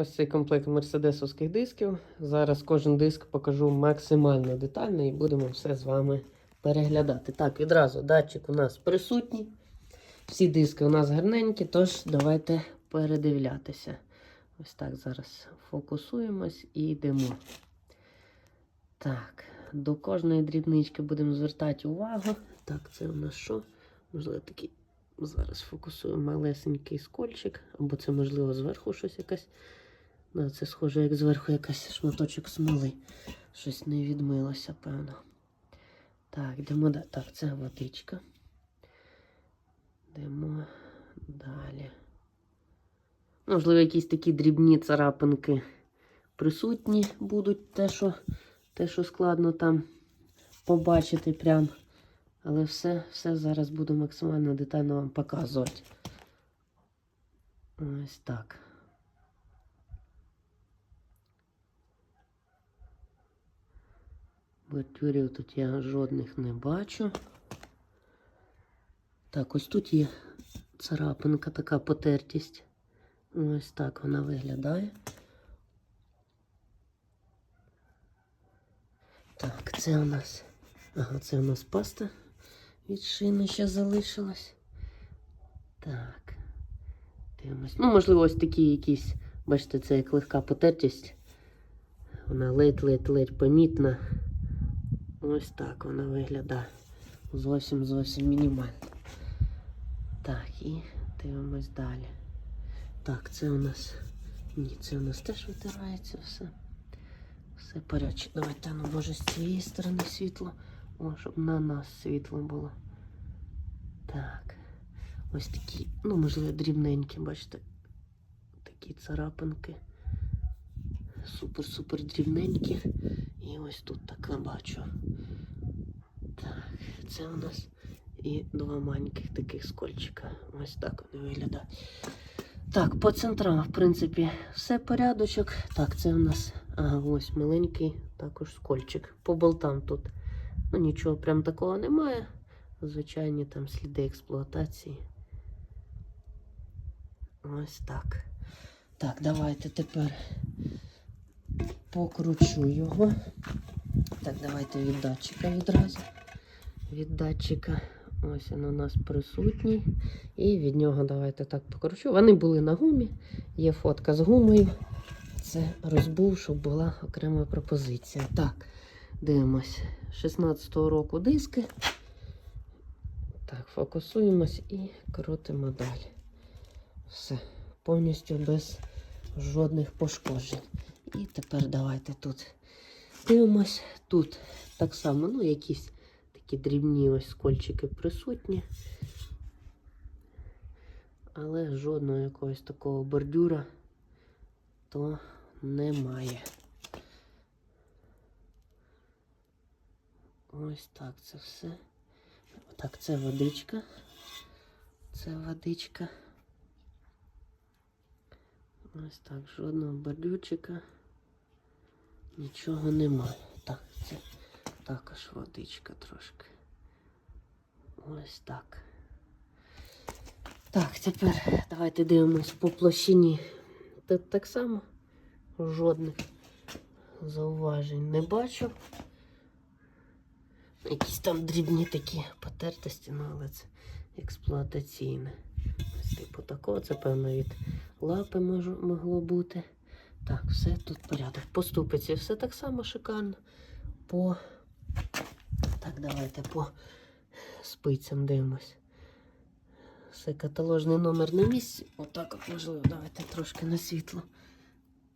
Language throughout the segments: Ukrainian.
Ось цей комплект мерседесовських дисків. Зараз кожен диск покажу максимально детально і будемо все з вами переглядати. Так, відразу датчик у нас присутній. Всі диски у нас гарненькі, тож давайте передивлятися. Ось так зараз фокусуємось і йдемо. Так, до кожної дрібнички будемо звертати увагу. Так, це у нас що? Можливо, такий зараз фокусуємо малесенький скольчик, або це, можливо, зверху щось якесь. Це схоже, як зверху якийсь шматочок смоли. Щось не відмилося, певно. Так, йдемо далі. Так, це водичка. Йдемо далі. Можливо, якісь такі дрібні царапинки присутні будуть, те, що, те, що складно там побачити прям. Але все, все зараз буду максимально детально вам показувати. Ось так. Бертюрів тут я жодних не бачу. Так, ось тут є царапинка, така потертість. Ось так вона виглядає. Так, це у нас. Ага, це у нас паста від шини ще залишилась. Так. Дивимось. Ну, можливо, ось такі якісь, бачите, це як легка потертість. Вона ледь-ледь-ледь помітна. Ось так вона виглядає. Зовсім зовсім мінімально. Так, і дивимось далі. Так, це у нас. Ні, це у нас теж витирається все. Все порядче. Давайте, ну, може, з цієї сторони світло. О, щоб на нас світло було. Так. Ось такі, ну, можливо, дрібненькі, бачите. Такі царапинки. Супер-супер дрібненькі. І ось тут таке бачу. Так, це у нас і два маленьких таких скольчика. Ось так вони виглядають. Так, по центрам, в принципі, все порядочок. Так, це у нас ага, ось маленький також скольчик. По болтам тут. Ну, нічого прям такого немає. Звичайні там сліди експлуатації. Ось так. Так, давайте тепер покручу його. Так, давайте від датчика відразу. Від датчика. Ось він у нас присутній. І від нього давайте так покручу. Вони були на гумі. Є фотка з гумою. Це розбув, щоб була окрема пропозиція. Так, дивимось. 16-го року диски. Так, фокусуємось і крутимо далі. Все. Повністю без жодних пошкоджень. І тепер давайте тут дивимось. Тут так само, ну, якісь такі дрібні ось скольчики присутні. Але жодного якогось такого бордюра то немає. Ось так це все. Так, це водичка. Це водичка. Ось так, жодного бордюрчика. Нічого немає. Так, це також водичка трошки. Ось так. Так, тепер давайте дивимось по площині. Тут так само жодних зауважень не бачу. Якісь там дрібні такі потертості, ну але це експлуатаційне. Типу такого, це певно від лапи могло бути. Так, все тут порядок. По ступиці все так само шикарно. По. Так, давайте по спицям дивимось. Все каталожний номер на місці. Отак от можливо, давайте трошки на світло.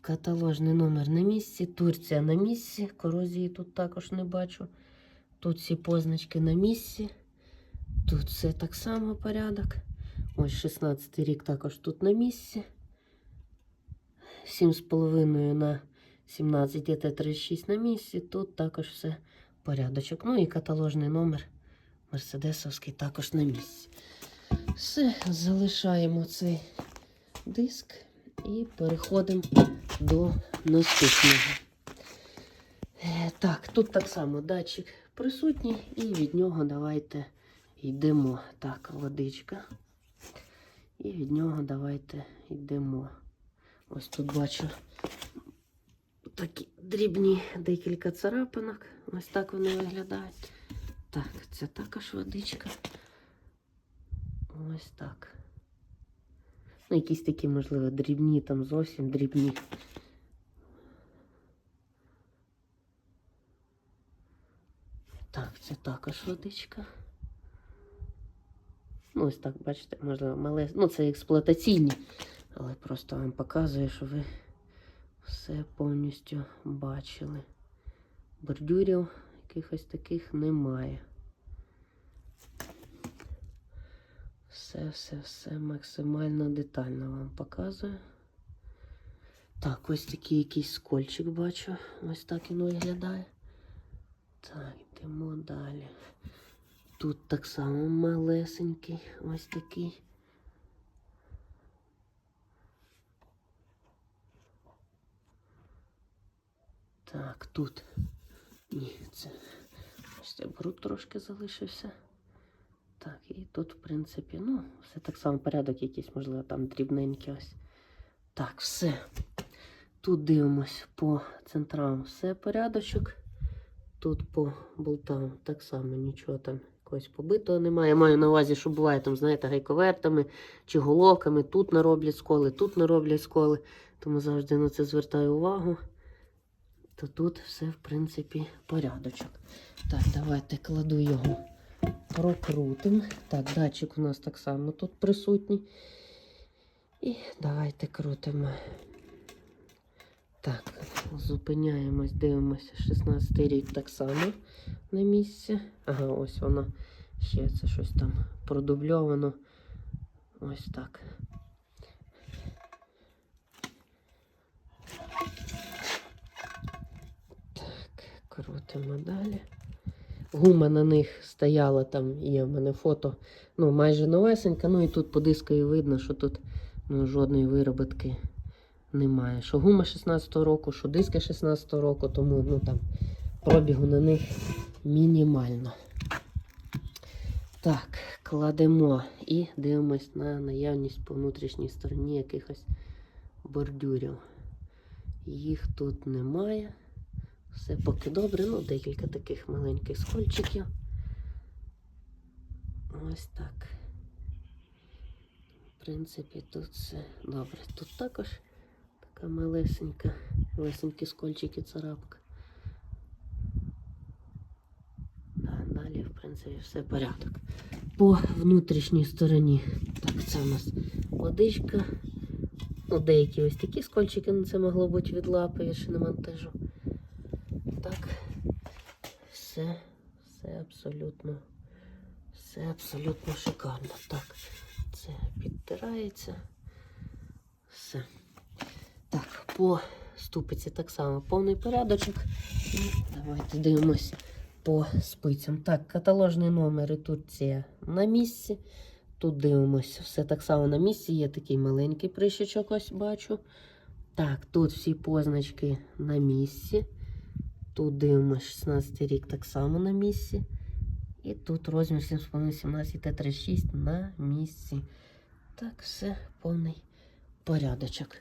Каталожний номер на місці. Турція на місці. Корозії тут також не бачу. Тут всі позначки на місці. Тут все так само порядок. Ось 16 рік також тут на місці. 7,5 на 17 ТТ36 на місці. Тут також все порядочок. Ну і каталожний номер Мерседесовський також на місці. Все, залишаємо цей диск і переходимо до наступного. Е, Так, тут так само датчик присутній, і від нього давайте йдемо. Так, водичка. І від нього давайте йдемо. Ось тут бачу такі дрібні декілька царапинок. Ось так вони виглядають. Так, це також водичка. Ось так. Ну, якісь такі, можливо, дрібні, там зовсім дрібні. Так, це також водичка. Ну, ось так, бачите, можливо, мале. Ну, це експлуатаційні, але просто вам показую, що ви все повністю бачили. Бордюрів якихось таких немає. Все, все, все максимально детально вам показую. Так, ось такий якийсь скольчик бачу. Ось так він виглядає. Так, йдемо далі. Тут так само малесенький, ось такий. Так, тут. Ні, це це бруд трошки залишився. Так, і тут, в принципі, ну, все так само порядок якийсь, можливо, там дрібненький ось. Так, все. Тут дивимось по центрам все порядочок. Тут по болтам так само нічого там якогось побитого немає. Я маю на увазі, що буває там, знаєте, гайковертами чи головками. Тут нароблять сколи, тут нароблять сколи. Тому завжди на це звертаю увагу. То тут все, в принципі, порядочок. Так, давайте кладу його, прокрутимо. Так, датчик у нас так само тут присутній. І давайте крутимо. Так, зупиняємось, дивимося. 16 рік так само на місці. Ага, ось воно ще це щось там продубльовано. Ось так. Так, крутимо далі. Гума на них стояла, там є в мене фото. Ну, майже новесенька. Ну і тут по дискові видно, що тут ну, жодної вироботки немає. Що гума 16-го року, що диски 16-го року, тому ну, там, пробігу на них мінімально. Так, кладемо і дивимось на наявність по внутрішній стороні якихось бордюрів. Їх тут немає. Все поки добре, ну декілька таких маленьких скольчиків. Ось так. В принципі, тут все добре. Тут також така малесенька, малесенькі скольчики царапка. Да, далі, в принципі, все порядок. По внутрішній стороні. Так, це у нас водичка. Ну, деякі ось такі скольчики, ну це могло бути від лапи, я ще не монтажу. Все, все абсолютно, все абсолютно шикарно. Так, це підтирається. Все. Так, по ступиці так само повний порядочок. І давайте дивимося по спицям. Так, каталожний номер і тут це на місці. Тут дивимося, все так само на місці. Є такий маленький прищечок, ось бачу. Так, тут всі позначки на місці. Тут дивимося 16 рік так само на місці. І тут розмір 7,5-17 Т36 на місці. Так, все, повний порядочок.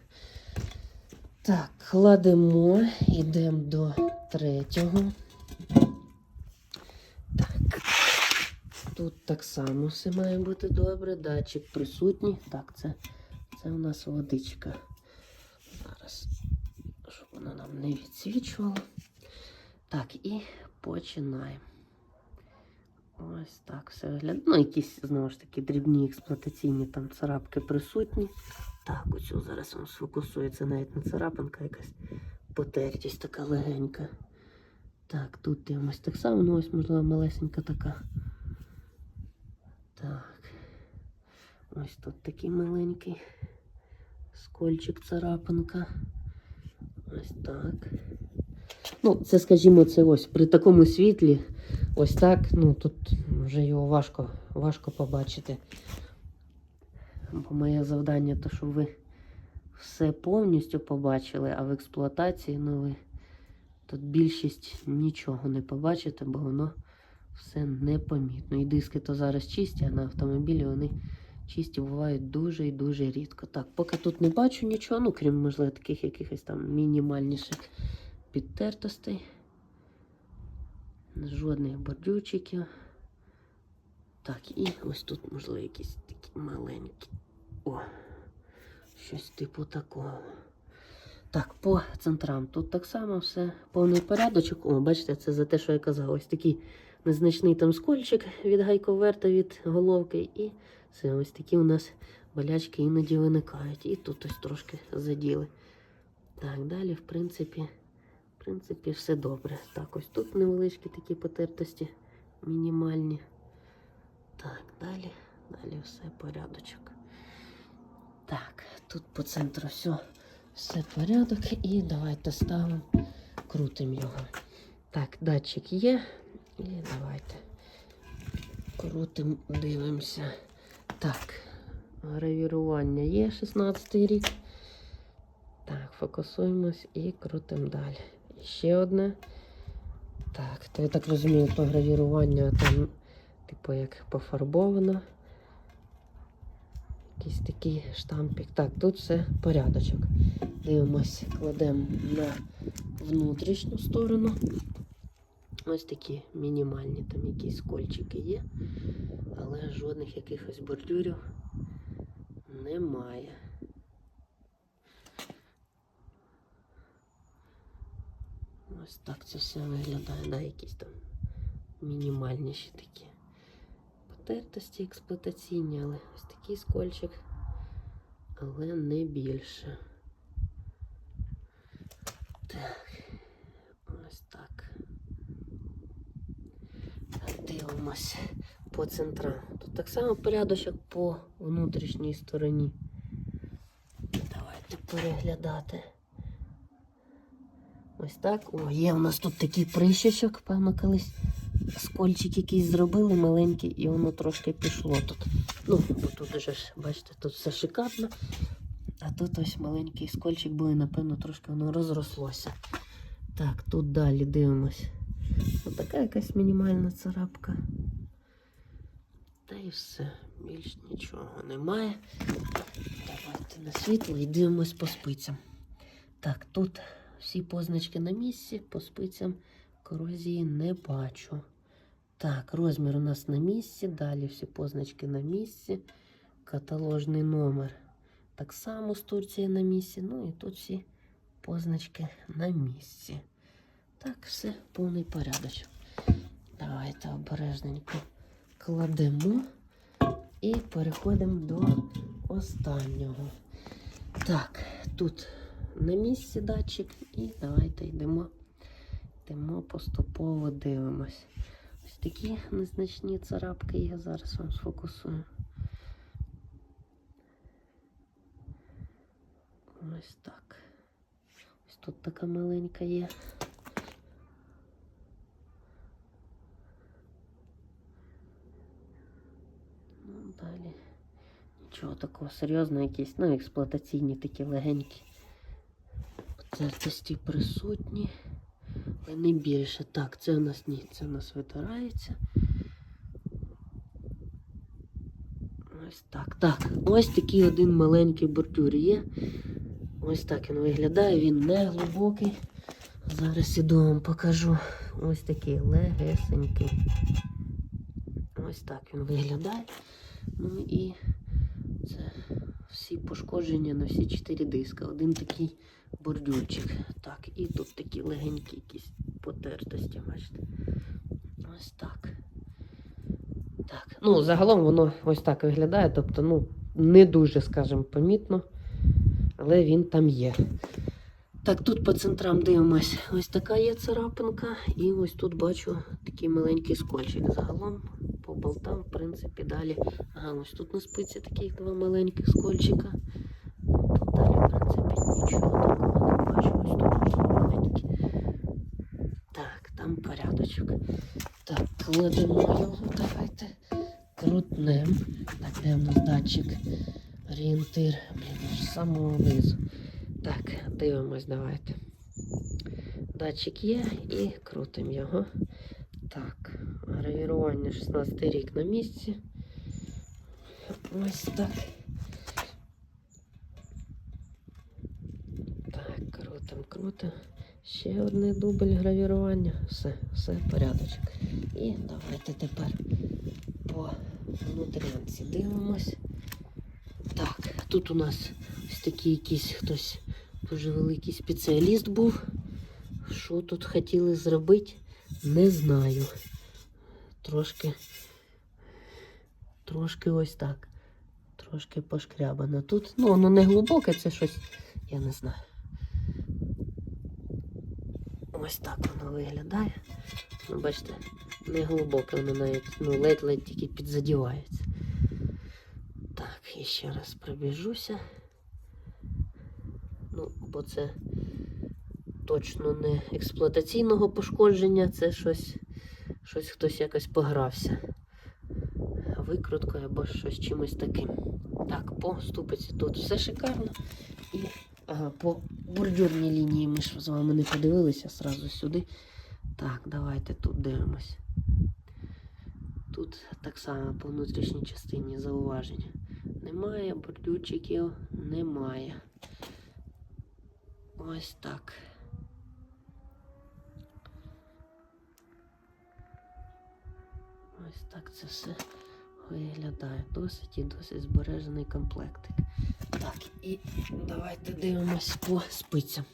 Так, кладемо, йдемо до третього. Так. Тут так само все має бути добре. Датчик присутній. Так, це, це у нас водичка. Зараз, щоб вона нам не відсвічувала. Так, і починаємо. Ось так все виглядає. Ну, якісь, знову ж таки, дрібні експлуатаційні там царапки присутні. Так, оцю зараз вам сфокусується навіть не царапинка, якась потертість така легенька. Так, тут дивимось так само, ну ось, можливо, малесенька така. Так. Ось тут такий маленький скольчик царапинка. Ось так. Ну, це, скажімо, це ось при такому світлі, ось так, ну тут вже його важко, важко побачити. Бо моє завдання то, щоб ви все повністю побачили, а в експлуатації, ну ви тут більшість нічого не побачите, бо воно все непомітно. І диски то зараз чисті, а на автомобілі вони чисті бувають дуже і дуже рідко. Так, поки тут не бачу нічого, ну крім, можливо, таких якихось там мінімальніших підтертостей. Жодних бордюрчиків. Так, і ось тут, можливо, якісь такі маленькі. О, щось типу такого. Так, по центрам тут так само все повний порядочок. О, бачите, це за те, що я казав. Ось такий незначний там скольчик від гайковерта від головки. І це ось такі у нас болячки іноді виникають. І тут ось трошки заділи. Так, далі, в принципі, в принципі, все добре. Так, ось тут невеличкі такі потертості, мінімальні. Так, далі, далі все порядочок. Так, тут по центру все, все порядок. І давайте ставимо, крутимо його. Так, датчик є. І давайте крутимо, дивимося. Так, гравірування є 16 рік. Так, фокусуємось і крутимо далі. Ще одне. Так, то я так розумію, то гравірування там, типу, як пофарбовано. Якийсь такий штампик. Так, тут все порядочок. Дивимось, кладемо на внутрішню сторону. Ось такі мінімальні там якісь кольчики є, але жодних якихось бордюрів немає. Ось так це все виглядає, да, якісь там мінімальніші такі потертості експлуатаційні, але ось такий скольчик, але не більше. Так, ось так. Дивимося по центрам. Тут так само порядочок по внутрішній стороні. Давайте переглядати. Ось так. О, є у нас тут такий прищечок, певно, колись скольчик якийсь зробили маленький, і воно трошки пішло тут. Ну, бо тут уже бачите, тут все шикарно. А тут ось маленький скольчик був і, напевно, трошки воно розрослося. Так, тут далі дивимось. Ось така якась мінімальна царапка. Та і все. Більш нічого немає. Давайте на світло і дивимось по спицям. Так, тут всі позначки на місці, по спицям корозії не бачу. Так, розмір у нас на місці, далі всі позначки на місці. Каталожний номер. Так само з Турції на місці. Ну і тут всі позначки на місці. Так, все, повний порядочок. Давайте обережненько кладемо і переходимо до останнього. Так, тут на місці датчик, і давайте йдемо, йдемо поступово дивимось. Ось такі незначні царапки я зараз вам сфокусую. Ось так. Ось тут така маленька є. Ну, далі. Нічого такого серйозного, якісь, ну, експлуатаційні такі легенькі. Потертості присутні. Але не більше. Так, це у нас ні, це у нас витирається. Ось так. Так, ось такий один маленький бордюр є. Ось так він виглядає, він не глибокий. Зараз іду вам покажу. Ось такий легесенький. Ось так він виглядає. Ну і це всі пошкодження на всі чотири диска. Один такий бордюрчик. Так, і тут такі легенькі якісь потертості, бачите. Ось так. Так. Ну, загалом воно ось так виглядає, тобто, ну, не дуже, скажімо, помітно, але він там є. Так, тут по центрам дивимось. Ось така є царапинка, і ось тут бачу такий маленький скольчик. Загалом по болтам, в принципі, далі. Ага, ось тут на спиці таких два маленьких скольчика. Тут далі, в принципі, нічого Так, там порядочок. Так, кладемо його, давайте. Крутнем. Так, де у нас датчик? Орієнтир. Блін, з самого низу. Так, дивимось, давайте. Датчик є і крутимо його. Так, гравірування 16 рік на місці. Ось. Так, крутим. Ще одне дубль гравірування. Все, все порядочок. І давайте тепер по внутрянці дивимось. Так, тут у нас ось такий якийсь хтось дуже великий спеціаліст був. Що тут хотіли зробити, не знаю. Трошки, трошки ось так. Трошки пошкрябано. Тут, ну, воно не глибоке, це щось, я не знаю. Ось так воно виглядає. Ну, бачите, не глибоке, воно навіть ну, ледь-ледь тільки підзадівається. Так, і ще раз пробіжуся. Ну, бо це точно не експлуатаційного пошкодження, це щось, щось хтось якось погрався. Викруткою або щось чимось таким. Так, по ступиці тут все шикарно. І ага, по бордюрній лінії ми ж з вами не подивилися зразу сюди. Так, давайте тут дивимось. Тут так само по внутрішній частині зауважень. Немає, бордюрчиків немає. Ось так. Ось так це все виглядає. Досить і досить збережений комплектик. Так, і давайте дивимось по спицям.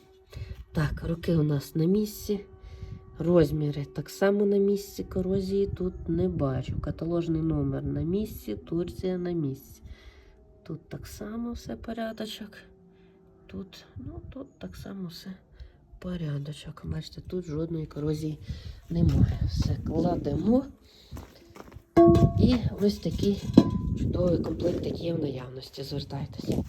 Так, руки у нас на місці. Розміри так само на місці. Корозії тут не бачу. Каталожний номер на місці, Турція на місці. Тут так само все порядочок. Тут, ну, тут так само все порядочок. Бачите, тут жодної корозії немає. Все кладемо. І ось такий чудовий комплект, який є в наявності. Звертайтеся.